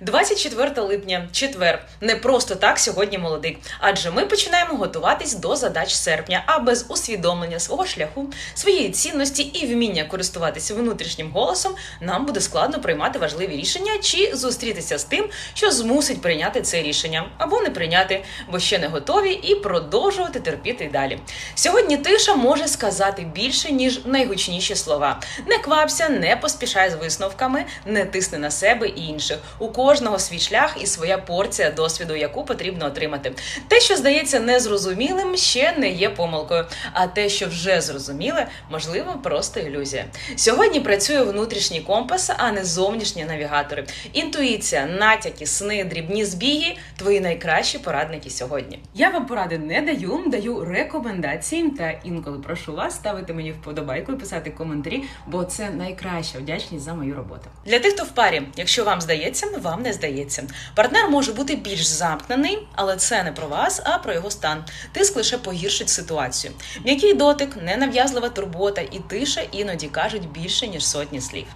24 липня, четвер. Не просто так сьогодні молодик, адже ми починаємо готуватись до задач серпня, а без усвідомлення свого шляху, своєї цінності і вміння користуватися внутрішнім голосом нам буде складно приймати важливі рішення чи зустрітися з тим, що змусить прийняти це рішення, або не прийняти, бо ще не готові, і продовжувати терпіти й далі. Сьогодні тиша може сказати більше ніж найгучніші слова. Не квапся, не поспішай з висновками, не тисни на себе і інших. У кожного свій шлях і своя порція досвіду, яку потрібно отримати. Те, що здається незрозумілим, ще не є помилкою. А те, що вже зрозуміле, можливо, просто ілюзія. Сьогодні працює внутрішній компас, а не зовнішні навігатори. Інтуїція, натяки, сни, дрібні збіги твої найкращі порадники сьогодні. Я вам поради не даю, даю рекомендації та інколи прошу вас ставити мені вподобайку і писати коментарі, бо це найкраща вдячність за мою роботу. Для тих, хто в парі, якщо вам здається, вам не здається. Партнер може бути більш замкнений, але це не про вас, а про його стан. Тиск лише погіршить ситуацію. М'який дотик, ненав'язлива турбота і тиша іноді кажуть більше ніж сотні слів.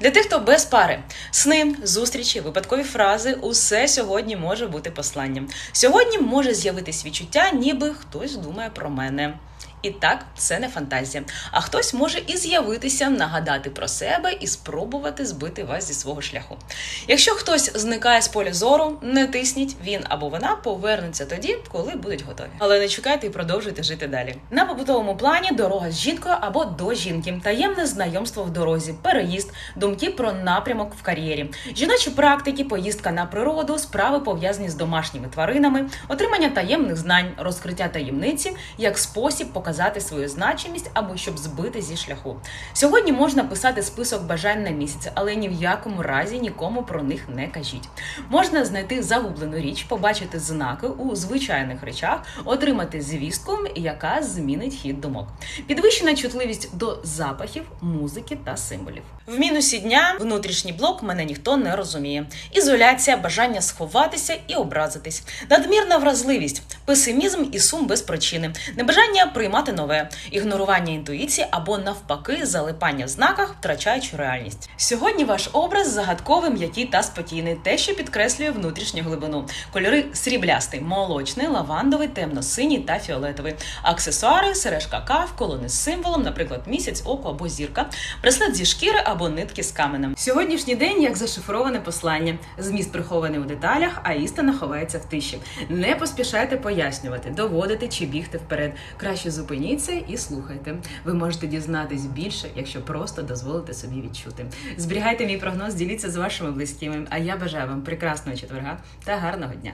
Для тих, хто без пари, сни, зустрічі, випадкові фрази, усе сьогодні може бути посланням. Сьогодні може з'явитись відчуття, ніби хтось думає про мене. І так, це не фантазія. А хтось може і з'явитися, нагадати про себе і спробувати збити вас зі свого шляху. Якщо хтось зникає з поля зору, не тисніть, він або вона повернеться тоді, коли будуть готові. Але не чекайте і продовжуйте жити далі. На побутовому плані дорога з жінкою або до жінки, таємне знайомство в дорозі, переїзд, думки про напрямок в кар'єрі, жіночі практики, поїздка на природу, справи пов'язані з домашніми тваринами, отримання таємних знань, розкриття таємниці як спосіб показати свою значимість або щоб збити зі шляху. Сьогодні можна писати список бажань на місяць, але ні в якому разі нікому про них не кажіть. Можна знайти загублену річ, побачити знаки у звичайних речах, отримати звістку, яка змінить хід думок. Підвищена чутливість до запахів, музики та символів. В мінусі дня внутрішній блок мене ніхто не розуміє. Ізоляція, бажання сховатися і образитись, надмірна вразливість, песимізм і сум без причини, небажання приймати нове, ігнорування інтуїції або навпаки залипання в знаках, втрачаючи реальність. Сьогодні ваш образ загадковий, м'який та спокійний, те, що підкреслює внутрішню глибину. Кольори сріблястий, молочний, лавандовий, темно-синій та фіолетовий. Аксесуари, сережка кав, колони з символом, наприклад, місяць, око або зірка, браслет зі шкіри або нитки з каменем. Сьогоднішній день як зашифроване послання. Зміст прихований у деталях, а істина ховається в тиші. Не поспішайте пояснювати, доводити чи бігти вперед. Краще зупиніться і слухайте. Ви можете дізнатись більше, якщо просто дозволите собі відчути. Зберігайте мій прогноз, діліться з вашими близькими. А я бажаю вам прекрасного четверга та гарного дня.